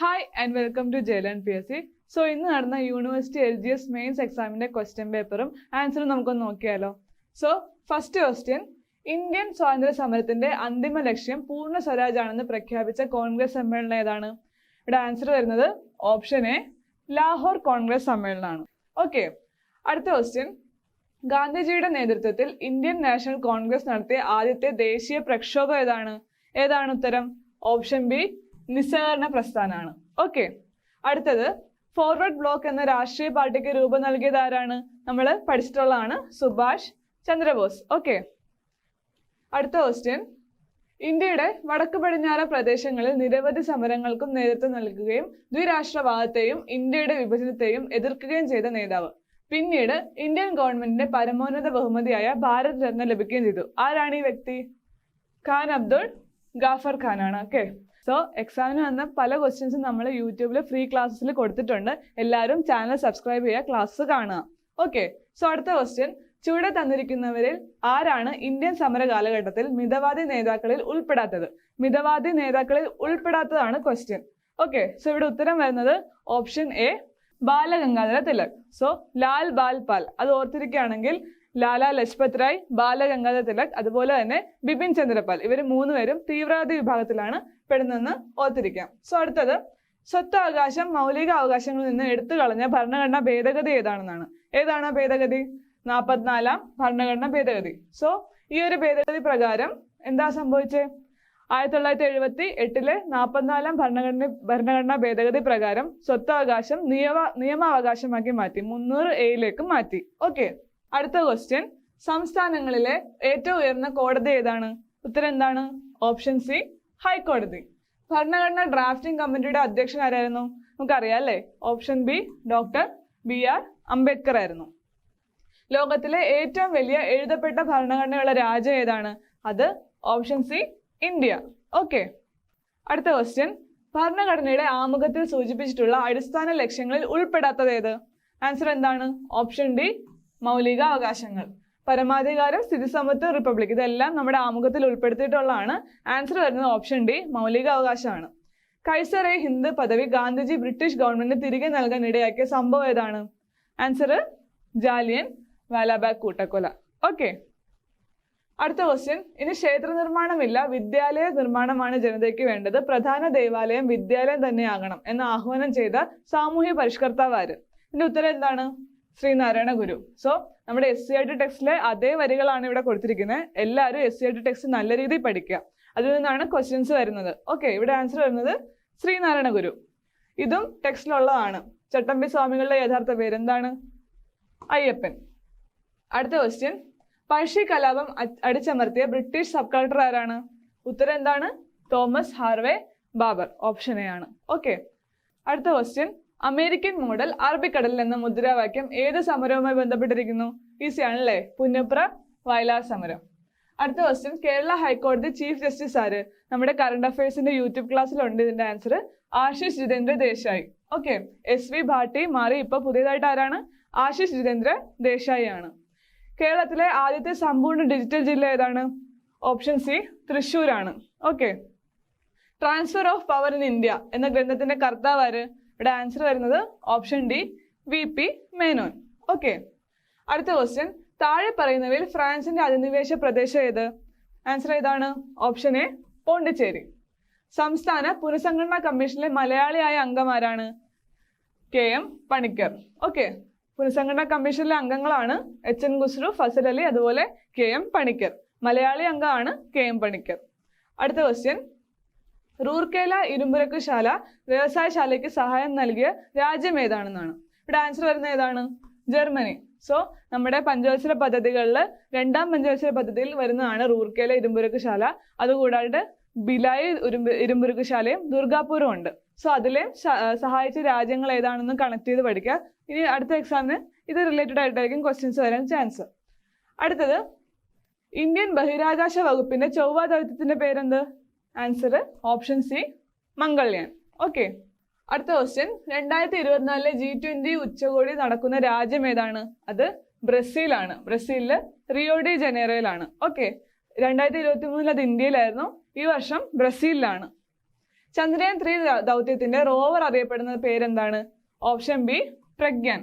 Hi and welcome to ജയലൻ P S C so ഇന്ന് നടന്ന university L G S mains എക്സാമിന്റെ question പേപ്പറും ആൻസറും നമുക്കൊന്ന് നോക്കിയാലോ. സോ ഫസ്റ്റ് ക്വസ്റ്റ്യൻ ഇന്ത്യൻ സ്വാതന്ത്ര്യ സമരത്തിന്റെ അന്തിമ ലക്ഷ്യം പൂർണ സ്വരാജ് ആണെന്ന് പ്രഖ്യാപിച്ച കോൺഗ്രസ് സമ്മേളനം ഏതാണ്? ഇവിടെ ആൻസർ വരുന്നത് ഓപ്ഷൻ എ ലാഹോർ കോൺഗ്രസ് സമ്മേളനമാണ്. ഓക്കെ അടുത്ത ക്വസ്റ്റ്യൻ ഗാന്ധിജിയുടെ നേതൃത്വത്തിൽ ഇന്ത്യൻ നാഷണൽ കോൺഗ്രസ് നടത്തിയ ആദ്യത്തെ ദേശീയ പ്രക്ഷോഭം ഏതാണ്? ഏതാണ് ഉത്തരം? ഓപ്ഷൻ ബി നിസ്സഹകരണ പ്രസ്ഥാനമാണ് ഓക്കെ അടുത്തത് ഫോർവേഡ് ബ്ലോക്ക് എന്ന രാഷ്ട്രീയ പാർട്ടിക്ക് രൂപം നൽകിയത് ആരാണ്? നമ്മൾ പഠിച്ചിട്ടുള്ളതാണ് സുഭാഷ് ചന്ദ്രബോസ്. ഓക്കെ അടുത്ത ക്വസ്റ്റ്യൻ ഇന്ത്യയുടെ വടക്ക് പടിഞ്ഞാറ പ്രദേശങ്ങളിൽ നിരവധി സമരങ്ങൾക്കും നേതൃത്വം നൽകുകയും ദ്വിരാഷ്ട്രവാദത്തെയും ഇന്ത്യയുടെ വിഭജനത്തെയും എതിർക്കുകയും ചെയ്ത നേതാവ്. പിന്നീട് ഇന്ത്യൻ ഗവൺമെന്റിന്റെ പരമോന്നത ബഹുമതിയായ ഭാരത് രത്ന ലഭിക്കുകയും ചെയ്തു. ആരാണ് ഈ വ്യക്തി? ഖാൻ അബ്ദുൾ ഗാഫർ ഖാൻ ആണ് ഓക്കെ സോ എക്സാമിന് വന്ന പല ക്വസ്റ്റ്യൻസും നമ്മൾ യൂട്യൂബിൽ ഫ്രീ ക്ലാസ്സിൽ കൊടുത്തിട്ടുണ്ട്. എല്ലാവരും ചാനൽ സബ്സ്ക്രൈബ് ചെയ്യുക ക്ലാസ് കാണുക. ഓക്കെ സോ അടുത്ത ക്വസ്റ്റ്യൻ ചുവടെ തന്നിരിക്കുന്നവരിൽ ആരാണ് ഇന്ത്യൻ സമര കാലഘട്ടത്തിൽ മിതവാദി നേതാക്കളിൽ ഉൾപ്പെടാത്തത്? മിതവാദി നേതാക്കളിൽ ഉൾപ്പെടാത്തതാണ് ക്വസ്റ്റ്യൻ ഓക്കെ സോ ഇവിടെ ഉത്തരം വരുന്നത് option A Balagangadhara Tilak. So Lal Bal Pal അത് ഓർത്തിരിക്കുകയാണെങ്കിൽ ലാല ലജ്പത് റായ് ബാലഗംഗാധര തിലക് അതുപോലെ തന്നെ ബിപിൻ ചന്ദ്രപാൽ. ഇവർ മൂന്നുപേരും തീവ്രവാദി വിഭാഗത്തിലാണ് പെടുന്നതെന്ന് ഓർത്തിരിക്കാം. സോ അടുത്തത് സ്വത്തവകാശം മൗലിക അവകാശങ്ങളിൽ നിന്ന് എടുത്തു കളഞ്ഞ ഭരണഘടനാ ഭേദഗതി ഏതാണെന്നാണ്. ഏതാണ് ഭേദഗതി? നാൽപ്പത്തിനാലാം ഭരണഘടനാ ഭേദഗതി. സോ ഈ ഒരു ഭേദഗതി പ്രകാരം എന്താ സംഭവിച്ചത് ആയിരത്തി തൊള്ളായിരത്തി എഴുപത്തി എട്ടിലെ നാൽപ്പത്തിനാലാം ഭരണഘടന ഭരണഘടനാ ഭേദഗതി പ്രകാരം സ്വത്തവകാശം നിയമ നിയമാവകാശമാക്കി മാറ്റി മുന്നൂറ് എയിലേക്ക് മാറ്റി. ഓക്കെ അടുത്ത ക്വസ്റ്റ്യൻ സംസ്ഥാനങ്ങളിലെ ഏറ്റവും ഉയർന്ന കോടതി ഏതാണ്? ഉത്തരം എന്താണ്? ഓപ്ഷൻ സി ഹൈക്കോടതി. ഭരണഘടനാ ഡ്രാഫ്റ്റിംഗ് കമ്മിറ്റിയുടെ അധ്യക്ഷൻ ആരായിരുന്നു? നമുക്കറിയാം അല്ലേ? Option B doctor B R Ambedkar ആയിരുന്നു. ലോകത്തിലെ ഏറ്റവും വലിയ എഴുതപ്പെട്ട ഭരണഘടനയുള്ള രാജ്യം ഏതാണ്? അത് ഓപ്ഷൻ സി ഇന്ത്യ. ഓക്കെ അടുത്ത ക്വസ്റ്റ്യൻ ഭരണഘടനയുടെ ആമുഖത്തിൽ സൂചിപ്പിച്ചിട്ടുള്ള അടിസ്ഥാന ലക്ഷ്യങ്ങളിൽ ഉൾപ്പെടാത്തത് ഏത്? ആൻസർ എന്താണ്? ഓപ്ഷൻ ഡി മൗലിക അവകാശങ്ങൾ പരമാധികാരം സ്ഥിതിസമത്വം റിപ്പബ്ലിക് ഇതെല്ലാം നമ്മുടെ ആമുഖത്തിൽ ഉൾപ്പെടുത്തിയിട്ടുള്ളതാണ്. ആൻസർ വരുന്നത് ഓപ്ഷൻ ഡി മൗലിക അവകാശമാണ് കൈസർ എ ഹിന്ദ് പദവി ഗാന്ധിജി ബ്രിട്ടീഷ് ഗവൺമെന്റിന് തിരികെ നൽകാൻ ഇടയാക്കിയ സംഭവം ഏതാണ്? ആൻസർ ജാലിയൻ വാലാബാഗ് കൂട്ടക്കൊല. ഓക്കെ അടുത്ത ക്വസ്റ്റ്യൻ ഇനി ക്ഷേത്ര നിർമ്മാണമില്ല വിദ്യാലയ നിർമ്മാണമാണ് ജനതയ്ക്ക് വേണ്ടത്. പ്രധാന ദേവാലയം വിദ്യാലയം തന്നെയാകണം എന്ന് ആഹ്വാനം ചെയ്ത സാമൂഹ്യ പരിഷ്കർത്താവ് ആര്? ഇതിന്റെ ഉത്തരം എന്താണ്? ശ്രീനാരായണ ഗുരു. സോ നമ്മുടെ എസ് സി ആർ ടി ടെക്സ്റ്റിലെ അതേ വരികളാണ് ഇവിടെ കൊടുത്തിരിക്കുന്നത്. എല്ലാവരും എസ് സി ടി ടെക്സ്റ്റ് നല്ല രീതിയിൽ പഠിക്കുക. അതിൽ നിന്നാണ് ക്വസ്റ്റ്യൻസ് വരുന്നത്. ഓക്കെ ഇവിടെ ആൻസർ വരുന്നത് ശ്രീനാരായണ ഗുരു. ഇതും ടെക്സ്റ്റിലുള്ളതാണ് ചട്ടമ്പി സ്വാമികളുടെ യഥാർത്ഥ പേര് എന്താണ് അയ്യപ്പൻ. അടുത്ത ക്വസ്റ്റ്യൻ പഴശ്ശി കലാപം അടിച്ചമർത്തിയ ബ്രിട്ടീഷ് സബ് കളക്ടർ ആരാണ്? ഉത്തരം എന്താണ്? Thomas Harvey Baber. Option A ആണ്. ഓക്കെ അടുത്ത ക്വസ്റ്റ്യൻ അമേരിക്കൻ മോഡൽ അറബിക്കടലിൽ എന്ന മുദ്രാവാക്യം ഏത് സമരവുമായി ബന്ധപ്പെട്ടിരിക്കുന്നു? ഈസി ആണല്ലേ? പുന്നപ്ര വയലാർ സമരം. അടുത്ത ക്വസ്റ്റ്യൻ കേരള ഹൈക്കോടതി ചീഫ് ജസ്റ്റിസ് ആര്? നമ്മുടെ കറണ്ട് അഫയേഴ്സിന്റെ യൂട്യൂബ് ക്ലാസ്സിലുണ്ട് ഇതിന്റെ answer Ashish Jitendra Desai. Okay S V Bhatti മാറി ഇപ്പൊ പുതിയതായിട്ട് ആരാണ്? ആശിഷ് ജിതേന്ദ്ര ദേശായി ആണ്. കേരളത്തിലെ ആദ്യത്തെ സമ്പൂർണ ഡിജിറ്റൽ ജില്ല ഏതാണ്? ഓപ്ഷൻ സി തൃശ്ശൂരാണ്. Okay transfer of power in India എന്ന ഗ്രന്ഥത്തിന്റെ കർത്താവ് ആര്? ഇവിടെ ആൻസർ വരുന്നത് option D V P Menon okay അടുത്ത ക്വസ്റ്റ്യൻ താഴെ പറയുന്നവയിൽ ഫ്രാൻസിന്റെ അധിനിവേശ പ്രദേശം ഏത്? ആൻസർ ഏതാണ്? Option A Pondicherry. സംസ്ഥാന പുനഃസംഘടനാ കമ്മീഷനിലെ മലയാളിയായ അംഗമാരാണ് കെ എം പണിക്കർ. ഓക്കെ പുനഃസംഘടനാ കമ്മീഷനിലെ അംഗങ്ങളാണ് എച്ച് എൻ ഖുസ്രു ഫസൽ അലി അതുപോലെ കെ എം പണിക്കർ. മലയാളി അംഗമാണ് കെ എം പണിക്കർ. അടുത്ത ക്വസ്റ്റ്യൻ റൂർക്കേല ഇരുമ്പുരക്കുശാല വ്യവസായശാലയ്ക്ക് സഹായം നൽകിയ രാജ്യം ഏതാണെന്നാണ്. ഇവിടെ ആൻസർ വരുന്നത് ഏതാണ്? ജർമ്മനി. സോ നമ്മുടെ പഞ്ചവത്സര പദ്ധതികളിൽ രണ്ടാം പഞ്ചവത്സര പദ്ധതിയിൽ വരുന്നതാണ് റൂർക്കേല ഇരുമ്പുരക്കുശാല. അതുകൂടാതെ ബിലായി ഇരുമ്പ് ഇരുമ്പുരുക്കുശാലയും ദുർഗാപൂരും ഉണ്ട്. സോ അതിലെ സഹായിച്ച രാജ്യങ്ങൾ ഏതാണെന്ന് കണക്ട് ചെയ്ത് പഠിക്കുക ഇനി അടുത്ത എക്സാമിന് ഇത് റിലേറ്റഡ് ആയിട്ടായിരിക്കും ക്വസ്റ്റ്യൻസ് വരാൻ ചാൻസ് അടുത്തത് ഇന്ത്യൻ ബഹിരാകാശ വകുപ്പിന്റെ ചൊവ്വാ ദൗത്യത്തിന്റെ പേരെന്ത്? Answer option C Mangalyaan okay അടുത്ത ക്വസ്റ്റ്യൻ രണ്ടായിരത്തി ഇരുപത്തിനാലിലെ ജി ട്വന്റി ഉച്ചകോടി നടക്കുന്ന രാജ്യം ഏതാണ്? അത് ബ്രസീലാണ്. ബ്രസീലിൽ റിയോഡി ജനേറയിലാണ് ഓക്കെ രണ്ടായിരത്തി ഇരുപത്തി മൂന്നിൽ അത് ഇന്ത്യയിലായിരുന്നു. ഈ വർഷം ബ്രസീലിലാണ്. ചന്ദ്രയാൻ ത്രീ ദൗത്യത്തിന്റെ റോവർ അറിയപ്പെടുന്ന പേരെന്താണ്? Option B Pragyan.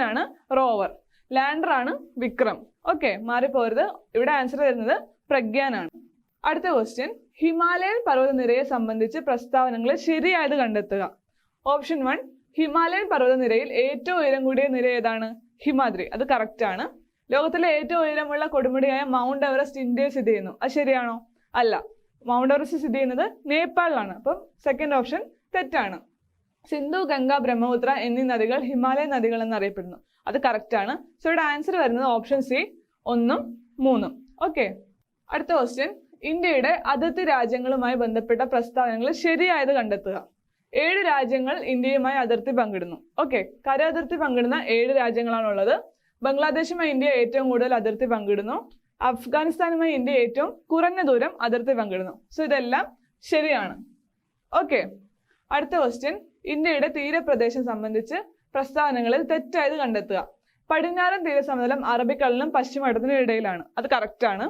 ആണ് റോവർ ലാൻഡർ ആണ് വിക്രം. ഓക്കെ മാറിപ്പോരുത്. ഇവിടെ ആൻസർ തരുന്നത് പ്രഗ്യാൻ ആണ് അടുത്ത ക്വസ്റ്റ്യൻ ഹിമാലയൻ പർവതനിരയെ സംബന്ധിച്ച് പ്രസ്താവനകൾ ശരിയായത് കണ്ടെത്തുക. ഓപ്ഷൻ വൺ ഹിമാലയൻ പർവതനിരയിൽ ഏറ്റവും ഉയരം കൂടിയ നിര ഏതാണ്? ഹിമാദ്രി. അത് കറക്റ്റ് ആണ്. ലോകത്തിലെ ഏറ്റവും ഉയരമുള്ള കൊടുമുടിയായ മൗണ്ട് എവറസ്റ്റ് ഇന്ത്യയിൽ സ്ഥിതി ചെയ്യുന്നു. അത് ശരിയാണോ? അല്ല. മൗണ്ട് എവറസ്റ്റ് സ്ഥിതി ചെയ്യുന്നത് നേപ്പാളിലാണ്. അപ്പം സെക്കൻഡ് ഓപ്ഷൻ തെറ്റാണ്. സിന്ധു ഗംഗ ബ്രഹ്മപുത്ര എന്നീ നദികൾ ഹിമാലയൻ നദികൾ എന്നറിയപ്പെടുന്നു. അത് കറക്റ്റ് ആണ്. സോ ഇവിടെ ആൻസർ വരുന്നത് ഓപ്ഷൻ സി ഒന്നും മൂന്നും. ഓക്കെ അടുത്ത ക്വസ്റ്റ്യൻ ഇന്ത്യയുടെ അതിർത്തി രാജ്യങ്ങളുമായി ബന്ധപ്പെട്ട പ്രസ്താവനകൾ ശരിയായത് കണ്ടെത്തുക. ഏഴ് രാജ്യങ്ങൾ ഇന്ത്യയുമായി അതിർത്തി പങ്കിടുന്നു. ഓക്കെ കര അതിർത്തി പങ്കിടുന്ന ഏഴ് രാജ്യങ്ങളാണ് ഉള്ളത് ബംഗ്ലാദേശുമായി ഇന്ത്യ ഏറ്റവും കൂടുതൽ അതിർത്തി പങ്കിടുന്നു. അഫ്ഗാനിസ്ഥാനുമായി ഇന്ത്യ ഏറ്റവും കുറഞ്ഞ ദൂരം അതിർത്തി പങ്കിടുന്നു. സോ ഇതെല്ലാം ശരിയാണ്. ഓക്കെ അടുത്ത ക്വസ്റ്റ്യൻ ഇന്ത്യയുടെ തീരപ്രദേശം സംബന്ധിച്ച് പ്രസ്താവനകളിൽ തെറ്റായത് കണ്ടെത്തുക. പടിഞ്ഞാറൻ തീരസമതലം അറബിക്കടലിനും പശ്ചിമഘട്ടത്തിനും ഇടയിലാണ്. അത് ആണ്.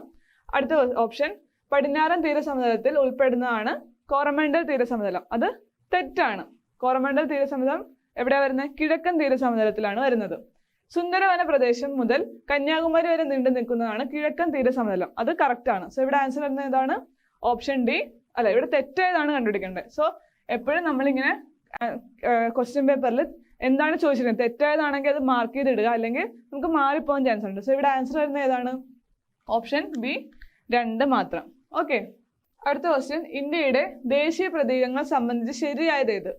അടുത്ത ഓപ്ഷൻ പടിഞ്ഞാറൻ തീരസമതലത്തിൽ ഉൾപ്പെടുന്നതാണ് കോറമണ്ടൽ തീരസമതലം. അത് തെറ്റാണ്. കോറമണ്ടൽ തീരസമതലം എവിടെയാ വരുന്നത് കിഴക്കൻ തീരസമതലത്തിലാണ് വരുന്നത്. സുന്ദരവന പ്രദേശം മുതൽ കന്യാകുമാരി വരെ നീണ്ടു നിൽക്കുന്നതാണ് കിഴക്കൻ തീരസമതലം. അത് കറക്റ്റ് ആണ്. സോ ഇവിടെ ആൻസർ വരുന്നത് ഏതാണ്? ഓപ്ഷൻ ഡി അല്ല ഇവിടെ തെറ്റായതാണ് കണ്ടുപിടിക്കേണ്ടത്. സോ എപ്പോഴും നമ്മളിങ്ങനെ ക്വസ്റ്റ്യൻ പേപ്പറിൽ എന്താണ് ചോദിച്ചിരുന്നത് തെറ്റായതാണെങ്കിൽ അത് മാർക്ക് ചെയ്തിടുക. അല്ലെങ്കിൽ നമുക്ക് മാറിപ്പോകാൻ ചാൻസ് ഉണ്ട്. സോ ഇവിടെ ആൻസർ വരുന്നത് ഏതാണ്? ഓപ്ഷൻ ബി രണ്ട് മാത്രം. ഓക്കെ അടുത്ത ക്വസ്റ്റ്യൻ ഇന്ത്യയുടെ ദേശീയ പ്രതീകങ്ങൾ സംബന്ധിച്ച് ശരിയായത് ഏത്?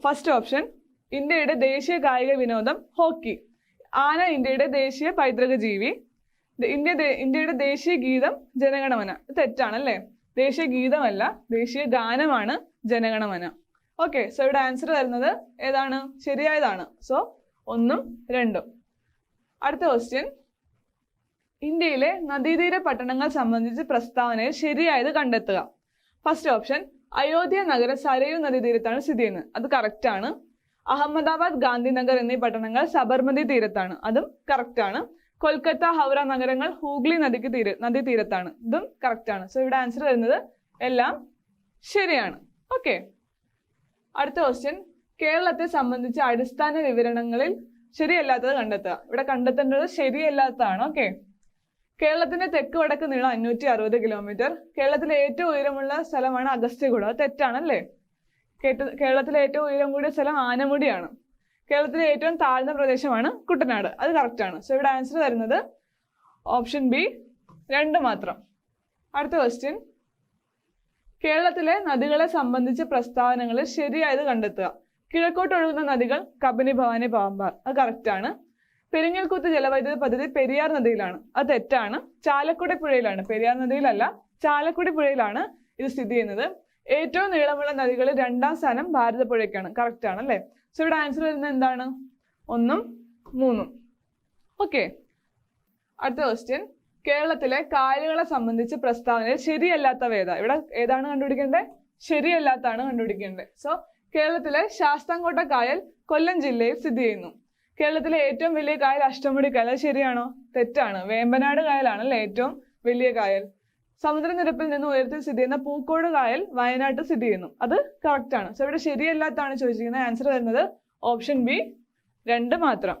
ഫസ്റ്റ് ഓപ്ഷൻ ഇന്ത്യയുടെ ദേശീയ കായിക വിനോദം ഹോക്കി. ആന ഇന്ത്യയുടെ ദേശീയ പൈതൃക ജീവി ഇന്ത്യ ഇന്ത്യയുടെ ദേശീയ ഗീതം ജനഗണമന. തെറ്റാണല്ലേ? ദേശീയ ഗീതമല്ല ദേശീയ ഗാനമാണ് ജനഗണമന. ഓക്കെ സോ ഇവിടെ ആൻസർ വരുന്നത് ഏതാണ്? ശരിയായതാണ്. സോ ഒന്നും രണ്ടും. അടുത്ത ക്വസ്റ്റ്യൻ ഇന്ത്യയിലെ നദീതീര പട്ടണങ്ങൾ സംബന്ധിച്ച് പ്രസ്താവനയിൽ ശരിയായത് കണ്ടെത്തുക. ഫസ്റ്റ് ഓപ്ഷൻ അയോധ്യ നഗരം സരയു നദീതീരത്താണ് സ്ഥിതി ചെയ്യുന്നത്. അത് കറക്റ്റ് ആണ്. അഹമ്മദാബാദ് ഗാന്ധിനഗർ എന്നീ പട്ടണങ്ങൾ സബർമതി തീരത്താണ്. അതും കറക്റ്റ് ആണ്. കൊൽക്കത്ത ഹൗറ നഗരങ്ങൾ ഹൂഗ്ലി നദിക്ക് തീര നദീ തീരത്താണ് ഇതും കറക്റ്റ് ആണ്. സോ ഇവിടെ ആൻസർ വരുന്നത് എല്ലാം ശരിയാണ്. ഓക്കെ അടുത്ത ക്വസ്റ്റ്യൻ കേരളത്തെ സംബന്ധിച്ച അടിസ്ഥാന വിവരണങ്ങളിൽ ശരിയല്ലാത്തത് കണ്ടെത്തുക. ഇവിടെ കണ്ടെത്തേണ്ടത് ശരിയല്ലാത്തതാണ്. ഓക്കെ കേരളത്തിന്റെ തെക്ക് വടക്ക് നീളം അഞ്ഞൂറ്റി അറുപത് കിലോമീറ്റർ കേരളത്തിലെ ഏറ്റവും ഉയരമുള്ള സ്ഥലമാണ് അഗസ്ത്യകുട അത് തെറ്റാണല്ലേ? കേട്ട- കേരളത്തിലെ ഏറ്റവും ഉയരം കൂടിയ സ്ഥലം ആനമുടിയാണ്. കേരളത്തിലെ ഏറ്റവും താഴ്ന്ന പ്രദേശമാണ് കുട്ടനാട്. അത് കറക്റ്റാണ് സോ ഇവിടെ ആൻസർ വരുന്നത് ഓപ്ഷൻ ബി രണ്ട് മാത്രം. അടുത്ത ക്വസ്റ്റ്യൻ കേരളത്തിലെ നദികളെ സംബന്ധിച്ച പ്രസ്താവനകളിൽ ശരിയായത് കണ്ടെത്തുക. കിഴക്കോട്ട് ഒഴുകുന്ന നദികൾ കബനി ഭവാനി പാമ്പാർ. അത് കറക്റ്റ് ആണ് പെരിങ്ങൽകുത്ത് ജലവൈദ്യുത പദ്ധതി പെരിയാർ നദിയിലാണ്. അത് തെറ്റാണ്. ചാലക്കുടി പുഴയിലാണ്. പെരിയാർ നദിയിലല്ല ചാലക്കുടി പുഴയിലാണ് ഇത് സ്ഥിതി ചെയ്യുന്നത്. ഏറ്റവും നീളമുള്ള നദികളിൽ രണ്ടാം സ്ഥാനം ഭാരതപ്പുഴയ്ക്കാണ്. കറക്റ്റ് ആണ് അല്ലേ? സോ ഇവിടെ ആൻസർ വരുന്നത് എന്താണ്? ഒന്നും മൂന്നും. ഓക്കെ അടുത്ത ക്വസ്റ്റ്യൻ കേരളത്തിലെ കായലുകളെ സംബന്ധിച്ച് പ്രസ്താവനയിൽ ശരിയല്ലാത്തവ ഏതാ? ഇവിടെ ഏതാണ് കണ്ടുപിടിക്കേണ്ടത്? ശരിയല്ലാത്താണ് കണ്ടുപിടിക്കേണ്ടത്. സോ കേരളത്തിലെ ശാസ്താംകോട്ട കായൽ കൊല്ലം ജില്ലയിൽ സ്ഥിതി ചെയ്യുന്നു. കേരളത്തിലെ ഏറ്റവും വലിയ കായൽ അഷ്ടമുടി കായൽ. ശരിയാണോ? തെറ്റാണ്. വേമ്പനാട് കായലാണ് അല്ലേ ഏറ്റവും വലിയ കായൽ. സമുദ്രനിരപ്പിൽ നിന്ന് ഉയരത്തിൽ സ്ഥിതി ചെയ്യുന്ന പൂക്കോട് കായൽ വയനാട്ടിൽ സ്ഥിതി ചെയ്യുന്നു. അത് കറക്റ്റ് ആണ്. സോ ഇവിടെ ശരിയല്ലാത്താണ് ചോദിച്ചിരിക്കുന്നത്. ആൻസർ വരുന്നത് ഓപ്ഷൻ ബി രണ്ട് മാത്രം.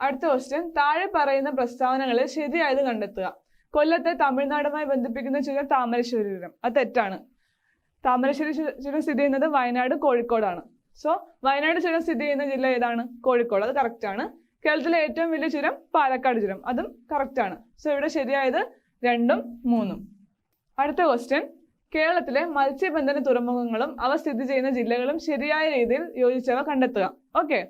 അടുത്ത ക്വസ്റ്റ്യൻ താഴെ പറയുന്ന പ്രസ്താവനകളിൽ ശരിയായത് കണ്ടെത്തുക. കൊല്ലത്തെ തമിഴ്നാടുമായി ബന്ധിപ്പിക്കുന്ന ചുരം താമരശ്ശേരി ചുരം അത് തെറ്റാണ്. താമരശ്ശേരി ചുരം സ്ഥിതി ചെയ്യുന്നത് വയനാട് കോഴിക്കോടാണ്. സോ വയനാട് ചുരം സ്ഥിതി ചെയ്യുന്ന ജില്ല ഏതാണ്? കോഴിക്കോട്. അത് കറക്റ്റ് ആണ്. കേരളത്തിലെ ഏറ്റവും വലിയ ചുരം പാലക്കാട് ചുരം. അതും കറക്റ്റ് ആണ്. സോ ഇവിടെ ശരിയായത് രണ്ടും മൂന്നും. അടുത്ത ക്വസ്റ്റ്യൻ കേരളത്തിലെ മത്സ്യബന്ധന തുറമുഖങ്ങളും അവ സ്ഥിതി ചെയ്യുന്ന ജില്ലകളും ശരിയായ രീതിയിൽ യോജിച്ചവ കണ്ടെത്തുക. ഓക്കെ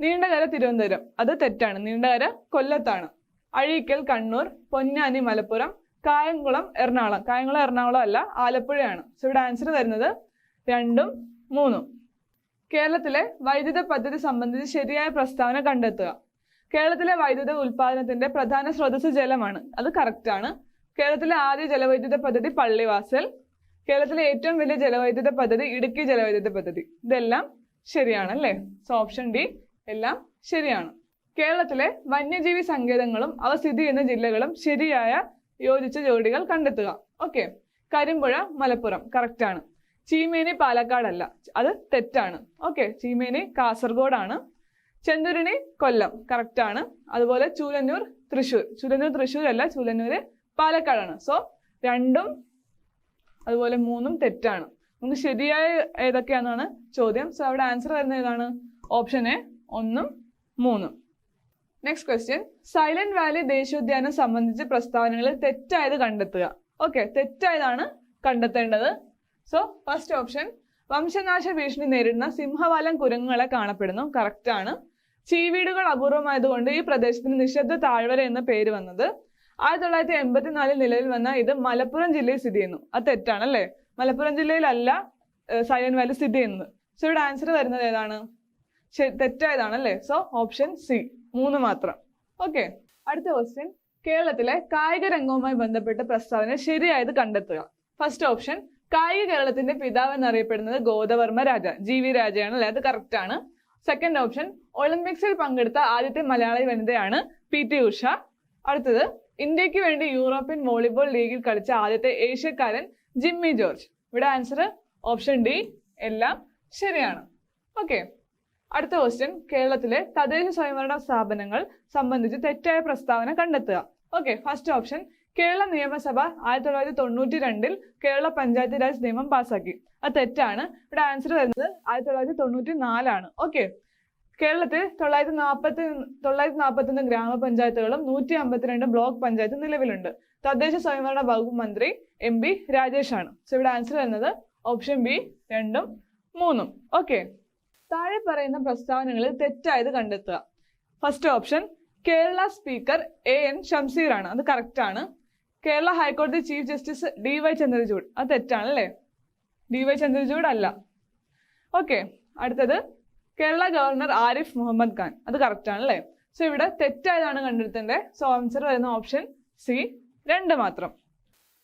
നീണ്ടകര തിരുവനന്തപുരം. അത് തെറ്റാണ്. നീണ്ടകര കൊല്ലത്താണ്. അഴീക്കൽ കണ്ണൂർ പൊന്നാനി മലപ്പുറം കായംകുളം എറണാകുളം. കായംകുളം എറണാകുളം അല്ല ആലപ്പുഴയാണ്. സോ ഇവിടെ ആൻസർ തരുന്നത് രണ്ടും മൂന്നും. കേരളത്തിലെ വൈദ്യുത പദ്ധതി സംബന്ധിച്ച് ശരിയായ പ്രസ്താവന കണ്ടെത്തുക. കേരളത്തിലെ വൈദ്യുത ഉൽപാദനത്തിന്റെ പ്രധാന സ്രോതസ് ജലമാണ്. അത് കറക്റ്റ് ആണ്. കേരളത്തിലെ ആദ്യ ജലവൈദ്യുത പദ്ധതി പള്ളിവാസൽ. കേരളത്തിലെ ഏറ്റവും വലിയ ജലവൈദ്യുത പദ്ധതി ഇടുക്കി ജലവൈദ്യുത പദ്ധതി. ഇതെല്ലാം ശരിയാണ് അല്ലേ? സോ ഓപ്ഷൻ ഡി എല്ലാം ശരിയാണ്. കേരളത്തിലെ വന്യജീവി സങ്കേതങ്ങളും അവ സ്ഥിതി ചെയ്യുന്ന ജില്ലകളും ശരിയായ യോജിച്ച ജോഡികൾ കണ്ടെത്തുക. ഓക്കെ കരിമ്പുഴ മലപ്പുറം. കറക്റ്റ് ആണ്. ചീമേനി പാലക്കാടല്ല. അത് തെറ്റാണ്. ഓക്കെ ചീമേനി കാസർഗോഡാണ്. ചെന്തൂരിനെ കൊല്ലം കറക്റ്റ് ആണ്. അതുപോലെ ചൂലന്നൂർ തൃശ്ശൂർ. ചൂലന്നൂർ തൃശ്ശൂർ അല്ല ചൂലന്നൂര് പാലക്കാടാണ്. സോ രണ്ടും അതുപോലെ മൂന്നും തെറ്റാണ്. നമുക്ക് ശരിയായ ഏതൊക്കെയാണെന്നാണ് ചോദ്യം. സോ അവിടെ ആൻസർ വരുന്ന ഏതാണ്? ഓപ്ഷൻ എ ഒന്നും മൂന്നും. നെക്സ്റ്റ് ക്വസ്റ്റ്യൻ സൈലന്റ് വാലി ദേശീയോദ്യാനം സംബന്ധിച്ച് പ്രസ്താവനകളിൽ തെറ്റായത് കണ്ടെത്തുക. ഓക്കെ തെറ്റായതാണ് കണ്ടെത്തേണ്ടത്. സോ ഫസ്റ്റ് ഓപ്ഷൻ വംശനാശ ഭീഷണി നേരിടുന്ന സിംഹവാലം കുരങ്ങുകളെ കാണപ്പെടുന്നു. കറക്റ്റ് ആണ്. ചീവീടുകൾ അപൂർവമായതുകൊണ്ട് ഈ പ്രദേശത്തിന് നിശബ്ദ താഴ്വര എന്ന പേര് വന്നത്. ആയിരത്തി തൊള്ളായിരത്തി എൺപത്തിനാലിൽ നിലവിൽ വന്ന ഇത് മലപ്പുറം ജില്ലയിൽ സ്ഥിതി ചെയ്യുന്നു. അത് തെറ്റാണ് അല്ലേ? മലപ്പുറം ജില്ലയിലല്ല സൈലന്റ് വാലി സ്ഥിതി ചെയ്യുന്നത്. സോ ഇവിടെ ആൻസർ വരുന്നത് ഏതാണ്? തെറ്റായതാണ് അല്ലേ? സോ ഓപ്ഷൻ സി മൂന്ന് മാത്രം. ഓക്കെ അടുത്ത ക്വസ്റ്റ്യൻ കേരളത്തിലെ കായിക രംഗവുമായി ബന്ധപ്പെട്ട പ്രസ്താവന ശരിയായത് കണ്ടെത്തുക. ഫസ്റ്റ് ഓപ്ഷൻ കായിക കേരളത്തിന്റെ പിതാവ് എന്നറിയപ്പെടുന്നത് ഗോദവർമ്മ രാജ ജി വി രാജയാണ് അല്ലെ? അത് കറക്റ്റ് ആണ്. സെക്കൻഡ് ഓപ്ഷൻ ഒളിമ്പിക്സിൽ പങ്കെടുത്ത ആദ്യത്തെ മലയാളി വനിതയാണ് പി ടി ഉഷ. അടുത്തത് ഇന്ത്യയ്ക്ക് വേണ്ടി യൂറോപ്യൻ വോളിബോൾ ലീഗിൽ കളിച്ച ആദ്യത്തെ ഏഷ്യക്കാരൻ ജിമ്മി ജോർജ്. ഇവിടെ ആൻസർ ഓപ്ഷൻ ഡി എല്ലാം ശരിയാണ്. ഓക്കെ അടുത്ത ക്വസ്റ്റ്യൻ കേരളത്തിലെ തദ്ദേശ സ്വയംഭരണ സ്ഥാപനങ്ങൾ സംബന്ധിച്ച് തെറ്റായ പ്രസ്താവന കണ്ടെത്തുക. ഓക്കെ ഫസ്റ്റ് ഓപ്ഷൻ കേരള നിയമസഭ ആയിരത്തി തൊള്ളായിരത്തി തൊണ്ണൂറ്റി രണ്ടിൽ കേരള പഞ്ചായത്ത് രാജ് നിയമം പാസ്സാക്കി. അത് തെറ്റാണ്. ഇവിടെ ആൻസർ വരുന്നത് ആയിരത്തി തൊള്ളായിരത്തി തൊണ്ണൂറ്റി നാലാണ് ഓക്കെ കേരളത്തിൽ തൊള്ളായിരത്തി നാൽപ്പത്തി തൊള്ളായിരത്തി നാൽപ്പത്തൊന്ന് ഗ്രാമപഞ്ചായത്തുകളും നൂറ്റി അമ്പത്തിരണ്ട് ബ്ലോക്ക് പഞ്ചായത്തും നിലവിലുണ്ട്. തദ്ദേശ സ്വയംഭരണ വകുപ്പ് മന്ത്രി എം രാജേഷ് ആണ്. സോ ഇവിടെ ആൻസർ വരുന്നത് ഓപ്ഷൻ ബി രണ്ടും മൂന്നും. ഓക്കെ താഴെ പറയുന്ന പ്രസ്താവനകളിൽ തെറ്റായത് കണ്ടെത്തുക. First option Kerala speaker A N Shamseer ആണ്. അത് കറക്റ്റ് ആണ്. കേരള ഹൈക്കോടതി chief justice D Y Chandrachud. അത് തെറ്റാണ് അല്ലേ ഡി വൈ ചന്ദ്രചൂഡ് അല്ല ഓക്കെ അടുത്തത് കേരള ഗവർണർ ആരിഫ് മുഹമ്മദ് ഖാൻ. അത് കറക്റ്റ് ആണ് അല്ലേ സോ ഇവിടെ തെറ്റായതാണ് കണ്ടെത്തേണ്ടത് സോ ആൻസർ വരുന്ന ഓപ്ഷൻ സി രണ്ട് മാത്രം.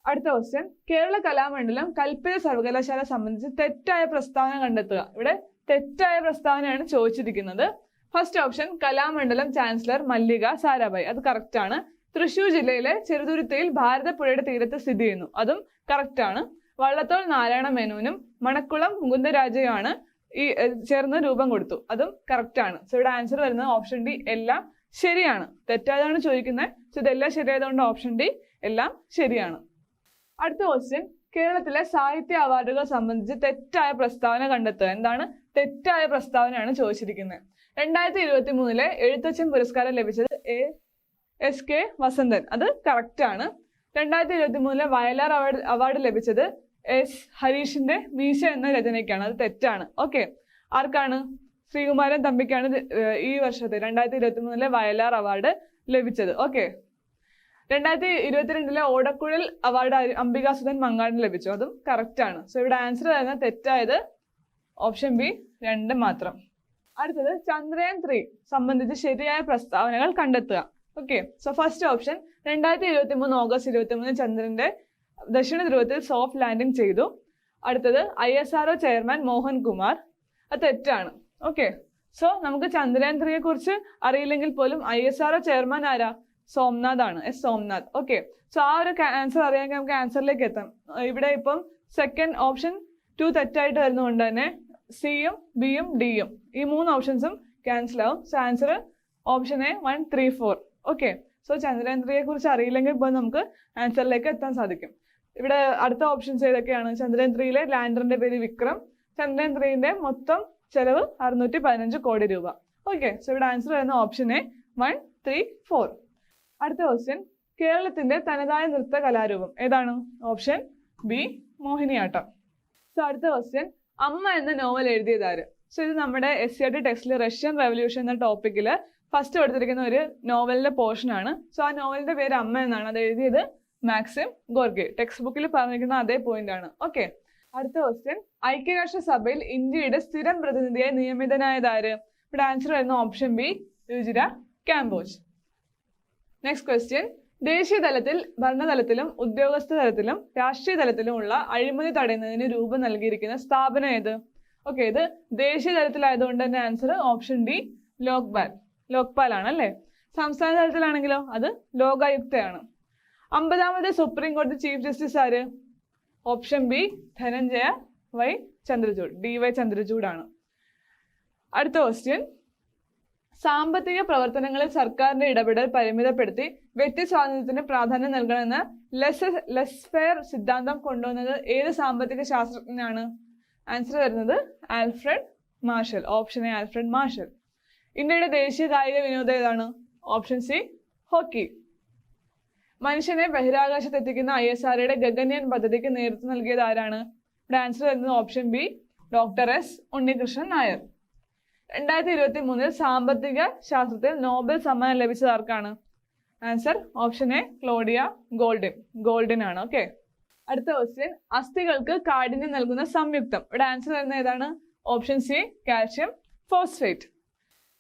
അടുത്ത ക്വസ്റ്റ്യൻ കേരള കലാമണ്ഡലം കൽപ്പിത സർവകലാശാല സംബന്ധിച്ച് തെറ്റായ പ്രസ്താവന കണ്ടെത്തുക. ഇവിടെ തെറ്റായ പ്രസ്താവനയാണ് ചോദിച്ചിരിക്കുന്നത്. First option Kalamandalam chancellor Mallika Sarabhai. അത് കറക്റ്റ് ആണ് തൃശൂർ ജില്ലയിലെ ചെറുതുരുത്തിയിൽ ഭാരതപ്പുഴയുടെ തീരത്ത് സ്ഥിതി ചെയ്യുന്നു. അതും കറക്റ്റാണ് വള്ളത്തോൾ നാരായണ മേനോനും മണക്കുളം മുകുന്ദരാജയുമാണ് ഈ ചേർന്ന് രൂപം കൊടുത്തു. അതും കറക്റ്റാണ് സോ ഇവിടെ ആൻസർ വരുന്നത് ഓപ്ഷൻ ഡി എല്ലാം ശരിയാണ്. തെറ്റായതാണ് ചോദിക്കുന്നത്. സോ ഇതെല്ലാം ശരിയായതുകൊണ്ട് ഓപ്ഷൻ ഡി എല്ലാം ശരിയാണ്. അടുത്ത ക്വസ്റ്റ്യൻ കേരളത്തിലെ സാഹിത്യ അവാർഡുകൾ സംബന്ധിച്ച് തെറ്റായ പ്രസ്താവന കണ്ടെത്തുക. എന്താണ്? തെറ്റായ പ്രസ്താവനയാണ് ചോദിച്ചിരിക്കുന്നത്. രണ്ടായിരത്തി ഇരുപത്തി മൂന്നിലെ എഴുത്തച്ഛൻ പുരസ്കാരം ലഭിച്ചത് എ എസ് കെ വസന്തൻ. അത് കറക്റ്റ് ആണ്. രണ്ടായിരത്തി ഇരുപത്തി മൂന്നിലെ വയലാർ അവാർഡ് അവാർഡ് ലഭിച്ചത് എസ് ഹരീഷിന്റെ മീശ എന്ന രചനയ്ക്കാണ്. അത് തെറ്റാണ്. ഓക്കെ ആർക്കാണ്? ശ്രീകുമാരൻ തമ്പിക്കാണ് ഈ വർഷത്തെ രണ്ടായിരത്തി ഇരുപത്തി മൂന്നിലെ വയലാർ അവാർഡ് ലഭിച്ചത്. ഓക്കെ രണ്ടായിരത്തി ഇരുപത്തിരണ്ടിലെ ഓടക്കുഴൽ അവാർഡ് അംബികാസുധൻ മങ്ങാടിന് ലഭിച്ചു. അതും കറക്റ്റ് ആണ്. സോ ഇവിടെ ആൻസർ വരുന്ന തെറ്റായത് ഓപ്ഷൻ ബി രണ്ട് മാത്രം. അടുത്തത് ചന്ദ്രയാൻ ത്രീ സംബന്ധിച്ച് ശരിയായ പ്രസ്താവനകൾ കണ്ടെത്തുക. ഓക്കെ സോ ഫസ്റ്റ് ഓപ്ഷൻ രണ്ടായിരത്തി ഇരുപത്തി മൂന്ന് ഓഗസ്റ്റ് ഇരുപത്തി മൂന്ന് ചന്ദ്രന്റെ ദക്ഷിണ ധ്രുവത്തിൽ സോഫ്റ്റ് ലാൻഡിംഗ് ചെയ്തു. അടുത്തത് I S R O chairman Mohan Kumar. അത് തെറ്റാണ്. ഓക്കെ സോ നമുക്ക് ചന്ദ്രയാൻ ത്രീയെ കുറിച്ച് അറിയില്ലെങ്കിൽ പോലും ഐ എസ് ആർഒ ചെയർമാൻ ആരാ? സോംനാഥ് ആണ്. എസ് സോംനാഥ്. ഓക്കെ സോ ആ ഒരു ആൻസർ അറിയാമെങ്കിൽ നമുക്ക് ആൻസറിലേക്ക് എത്താം. ഇവിടെ ഇപ്പം സെക്കൻഡ് ഓപ്ഷൻ ടു തെറ്റായിട്ട് വരുന്നതുകൊണ്ട് തന്നെ സിയും ബിയും ഡിയും ഈ മൂന്ന് ഓപ്ഷൻസും ക്യാൻസൽ ആവും. So answer option A one three four okay so Chandrayaan കുറിച്ച് അറിയില്ലെങ്കിൽ ഇപ്പോൾ നമുക്ക് ആൻസറിലേക്ക് എത്താൻ സാധിക്കും. ഇവിടെ അടുത്ത ഓപ്ഷൻസ് ഏതൊക്കെയാണ്? ചന്ദ്രയാൻ ലാൻഡറിന്റെ പേര് വിക്രം ചന്ദ്രയാൻ ത്രീന്റെ മൊത്തം ചെലവ് അറുന്നൂറ്റി പതിനഞ്ച് കോടി രൂപ. ഓക്കെ സോ ഇവിടെ ആൻസർ വരുന്ന option A one three four അടുത്ത ക്വസ്റ്റ്യൻ കേരളത്തിന്റെ തനതായ നൃത്ത കലാരൂപം ഏതാണ്? Option B Mohiniyattam. സോ അടുത്ത ക്വസ്റ്റ്യൻ അമ്മ എന്ന നോവൽ എഴുതിയതാര് സോ ഇത് നമ്മുടെ എസ് സി ആർ ടി ടെക്സ്റ്റിൽ റഷ്യൻ റെവല്യൂഷൻ എന്ന ടോപ്പിക്കിൽ ഫസ്റ്റ് കൊടുത്തിരിക്കുന്ന ഒരു നോവലിന്റെ പോർഷനാണ് സോ ആ നോവലിന്റെ പേര് അമ്മ എന്നാണ്. അത് എഴുതിയത് മാക്സിം ഗോർഗെ. ടെക്സ്റ്റ് ബുക്കിൽ പറഞ്ഞിരിക്കുന്ന അതേ പോയിന്റ് ആണ്. ഓക്കെ അടുത്ത ക്വസ്റ്റ്യൻ ഐക്യരാഷ്ട്ര സഭയിൽ ഇന്ത്യയുടെ സ്ഥിരം പ്രതിനിധിയായി നിയമിതനായതാര് ഇവിടെ ആൻസർ വരുന്ന option B Ruchira Kamboj. Next question ദേശീയ തലത്തിൽ ഭരണതലത്തിലും ഉദ്യോഗസ്ഥ തലത്തിലും രാഷ്ട്രീയ തലത്തിലുമുള്ള അഴിമതി തടയുന്നതിന് രൂപം നൽകിയിരിക്കുന്ന സ്ഥാപനം ഏത്? ഓക്കെ ഇത് ദേശീയ തലത്തിലായതുകൊണ്ട് തന്നെ answer option D Lokpal Lokpal ആണ് അല്ലേ സംസ്ഥാന തലത്തിലാണെങ്കിലോ അത് ലോകായുക്തയാണ്. അമ്പതാമത് സുപ്രീം കോടതി ചീഫ് ജസ്റ്റിസ് ആര്? Option B Dhananjaya Y Chandrachud D Y ചന്ദ്രചൂഡാണ്. അടുത്ത ക്വസ്റ്റ്യൻ സാമ്പത്തിക പ്രവർത്തനങ്ങളിൽ സർക്കാരിന്റെ ഇടപെടൽ പരിമിതപ്പെടുത്തി വ്യക്തി സ്വാതന്ത്ര്യത്തിന് പ്രാധാന്യം നൽകണമെന്ന് ലെസ് ലെസ് ഫെയർ സിദ്ധാന്തം കൊണ്ടുവന്നത് ഏത് സാമ്പത്തിക ശാസ്ത്രജ്ഞനാണ്? ആൻസർ വരുന്നത് Alfred Marshall option A Alfred Marshall ഇന്ത്യയുടെ ദേശീയ കായിക വിനോദം ഏതാണ്? ഓപ്ഷൻ സി ഹോക്കി മനുഷ്യനെ ബഹിരാകാശത്ത് എത്തിക്കുന്ന ഐ എസ് ആർഒയുടെ ഗഗൻയാൻ പദ്ധതിക്ക് നേതൃത്വം നൽകിയത് ആരാണ്? ആൻസർ വരുന്നത് option B doctor S Unnikrishnan Nair. രണ്ടായിരത്തി ഇരുപത്തി മൂന്നിൽ സാമ്പത്തിക ശാസ്ത്രത്തിൽ നോബൽ സമ്മാനം ലഭിച്ചത് ആർക്കാണ്? Answer option A Claudia Goldin. Goldin ആണ് ഓക്കെ അടുത്ത ക്വസ്റ്റ്യൻ അസ്ഥികൾക്ക് കാഠിന്യം നൽകുന്ന സംയുക്തം. ഇവിടെ ആൻസർ വരുന്ന ഏതാണ്? ഓപ്ഷൻ സി കാൽഷ്യം ഫോസ്ഫേറ്റ്